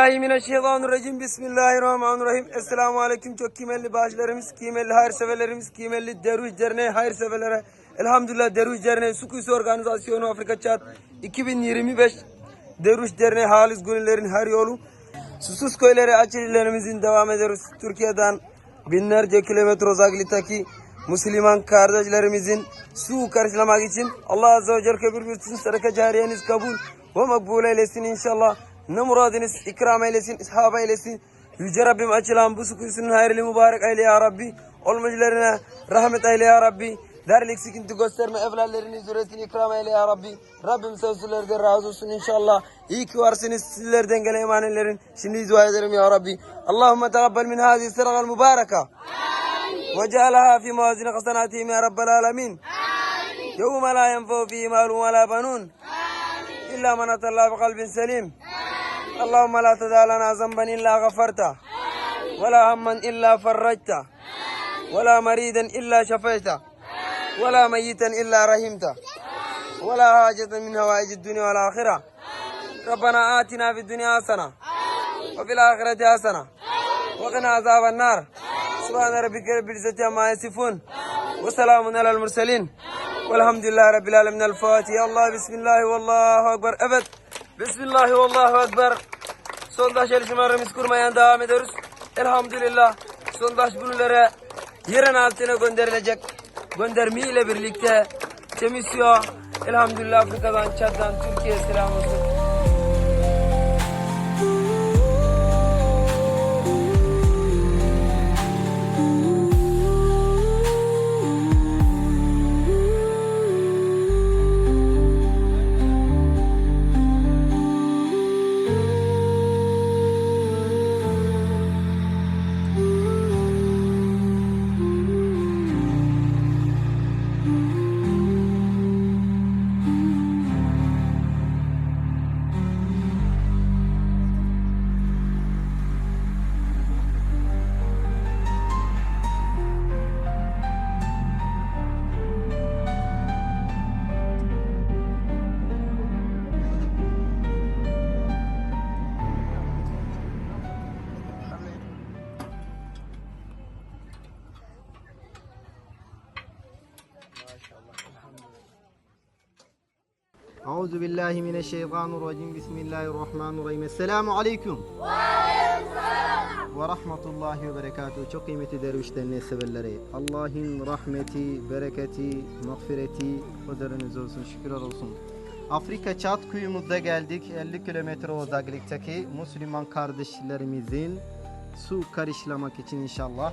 Euzubillahimineşşeytanirracim. Bismillahirrahmanirrahim. Esselamu aleyküm. Çok kıymetli bağışlarımız, kıymetli hayırseverlerimiz, kıymetli Derviş Derneği hayırseverlere. Elhamdülillah Derviş Derneği Su Kuyusu Organizasyonu Afrika Çat 2025 Derviş Derneği Halis Gönüllerin her yolu. Susuz köyleri açılışlarımızın devam ediyoruz. Türkiye'den binlerce kilometre uzaklıktaki Müslüman kardeşlerimizin su karşılamak için Allah Azze ve Celle kabul buyursun. Sadaka cariyeniz kabul ve makbul eylesin inşallah. Ne muradınız ikram eylesin, ishab eylesin. Yüce Rabbim açılan bu su kuyusunun hayırlı mübarek eyle ya Rabbi. Olmacılarına rahmet eyle ya Rabbi. Derlik sıkıntı gösterme evlallerini, zürriyetini ikram eyle ya Rabbi. Rabbim sözlülerden razı olsun inşallah. İyi ki varsınız sizlerden gelen emanelerin. Şimdi dua ederim ya Rabbi. Allahümme tegabbel min hadi sıragal mübareka. وجعلها في موازين حسناتهم يا رب العالمين يوم لا ينفع فيه مال ولا بنون إلا من أتى الله بقلب سليم اللهم لا تدع لنا ذنبا إلا غفرته ولا هما إلا فرجته ولا مريدا إلا شفيته ولا ميتا إلا رحمته ولا حاجة من هوائج الدنيا والآخرة. ربنا آتنا في الدنيا حسنة وفي الآخرة حسنة وقنا عذاب النار. سبحان ربك رب العزة عما يصفون وسلام على المرسلين والحمد لله رب العالمين. الفاتحة الله بسم الله والله أكبر. Evet Bismillahi Allahu Ekber. Sondaj erişimlerimiz kurmaya devam ediyoruz. Elhamdülillah sondaj bunlara yerin altına gönderilecek. Gönderme ile birlikte Temisyo elhamdülillah Afrika'dan, Çad'dan, Türkiye selam olsun. Euzu billahi mineşşeytanirracim. Bismillahirrahmanirrahim. Esselamu aleyküm. Ve rahmetullahi ve berekatuhu. Çok kıymetli dervişlerin severleri. Allah'ın rahmeti, bereketi, mağfireti üzeriniz olsun. Şükürler olsun. Afrika Çat kuyumuzda geldik. 50 kilometre uzaklıktaki Müslüman kardeşlerimizin su karışlamak için inşallah.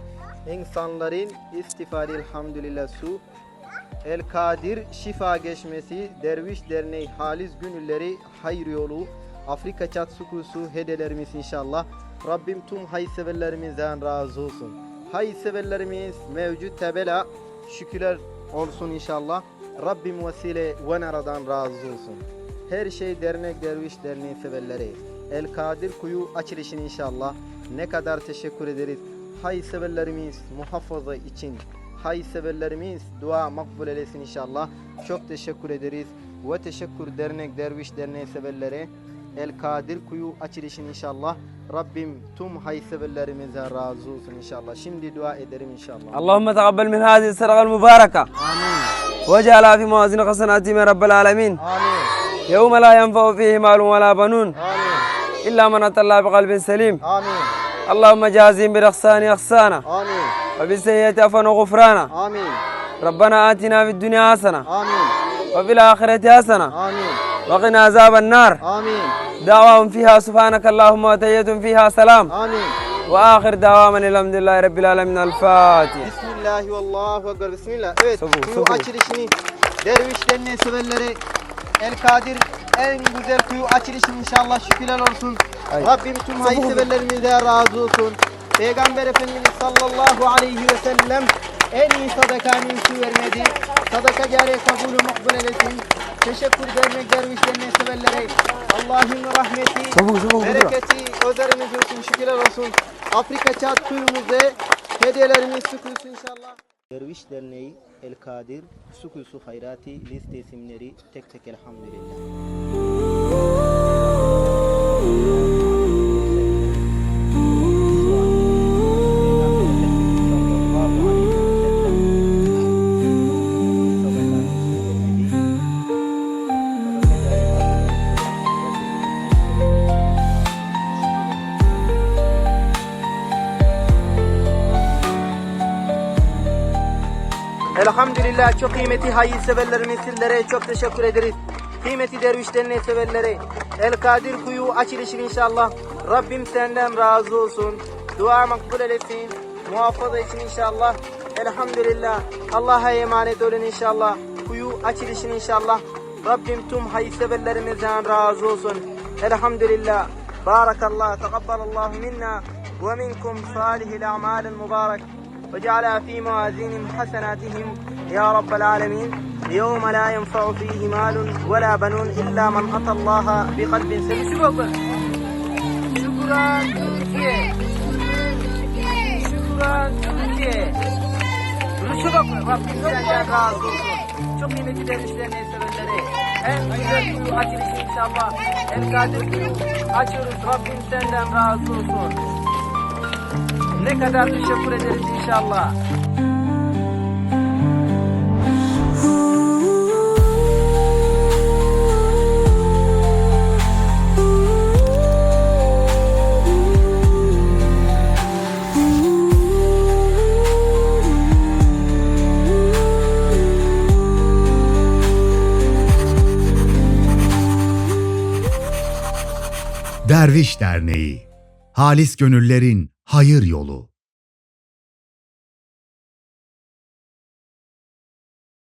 İnsanların istifade elhamdülillah su El Kadir Şifa Geçmesi Derviş Derneği Halis Gönülleri Hayır Yolu Afrika Çat Sukusu hediyelerimiz inşallah. Rabbim tüm hayseverlerimizden razı olsun. Hayseverlerimiz mevcut tabela şükürler olsun inşallah. Rabbim vesile ve naradan razı olsun. Her şey dernek derviş derneği severleri. El Kadir kuyu açılışın inşallah. Ne kadar teşekkür ederiz. Hayseverlerimiz muhafaza için hayseverlerimiz dua makbul eylesin inşallah. Çok teşekkür ederiz. Ve teşekkür dernek derviş derneği severlere. El Kadir Kuyu açılışın inşallah. Rabbim tüm hayseverlerimize razı olsun inşallah. Şimdi dua ederim inşallah. Allahümme tekabbel min hazi sadagal mübareke. Amin. Ve ceala fi muvazini hasenati min rabbil alemin. Amin. Yevme la yenfeu fihi malun ve la banun. Amin. İlla men atalla bi kalbin selim. Amin. اللهم جازهم بالإحسان إحسانا Amin. وبالسيئة عفوا وغفرانا Amin. ربنا آتنا في الدنيا حسنة Amin. وفي الآخرة حسنة Amin. وقنا عذاب النار Amin. دعواهم فيها سبحانك اللهم وتحيتهم فيها سلام Amin. وآخر دعوانا الحمد لله رب العالمين الفاتحة Bismillah ve Allahu Ekber. Bismillah. Evet, Sabır, kuyu sabır. açılışını dervişlerin severleri El Kadir en güzel kuyu açılışını inşallah şükürler olsun. Ay. Rabbim tüm hayseverlerimizden razı olsun. Peygamber Efendimiz sallallahu aleyhi ve sellem en iyi sadakanın su vermedi. Sadaka cariye kabulü makbul eylesin. Teşekkür dernek dervişlerine severlere. Allah'ın rahmeti, Çabuk, çabuk, bereketi üzeriniz olsun, şükürler olsun. Afrika çat kuyumuzda hediyelerimiz sıkılsın inşallah. Derviş Derneği El Kadir Su Kuyusu Hayrati liste isimleri tek tek elhamdülillah. Elhamdülillah çok kıymeti hayırseverlerimiz sizlere çok teşekkür ederiz. Kıymeti dervişlerine severleri. El Kadir kuyu açılışın inşallah. Rabbim senden razı olsun. Dua makbul eylesin. Muhafaza için inşallah. Elhamdülillah. Allah'a emanet olun inşallah. Kuyu açılışın inşallah. Rabbim tüm hayırseverlerimizden razı olsun. Elhamdülillah. Barakallah. Tekabbalallahu minna ve minkum salihil a'malil mübarek. وجعلها في موازين حسناتهم يا رب العالمين يوم لا ينفع فيه مال ولا بنون إلا من أتى الله بقلب سليم شكرا Türkiye Şükran Türkiye Duruşu bakın Rabbim senden razı olsun Çok kıymetli dervişlerine sevenleri En güzel kuyu açılışı inşallah En kadir kuyu açıyoruz Rabbim senden razı olsun ne kadar teşekkür ederiz inşallah. Derviş Derneği Halis Gönüllerin Hayır Yolu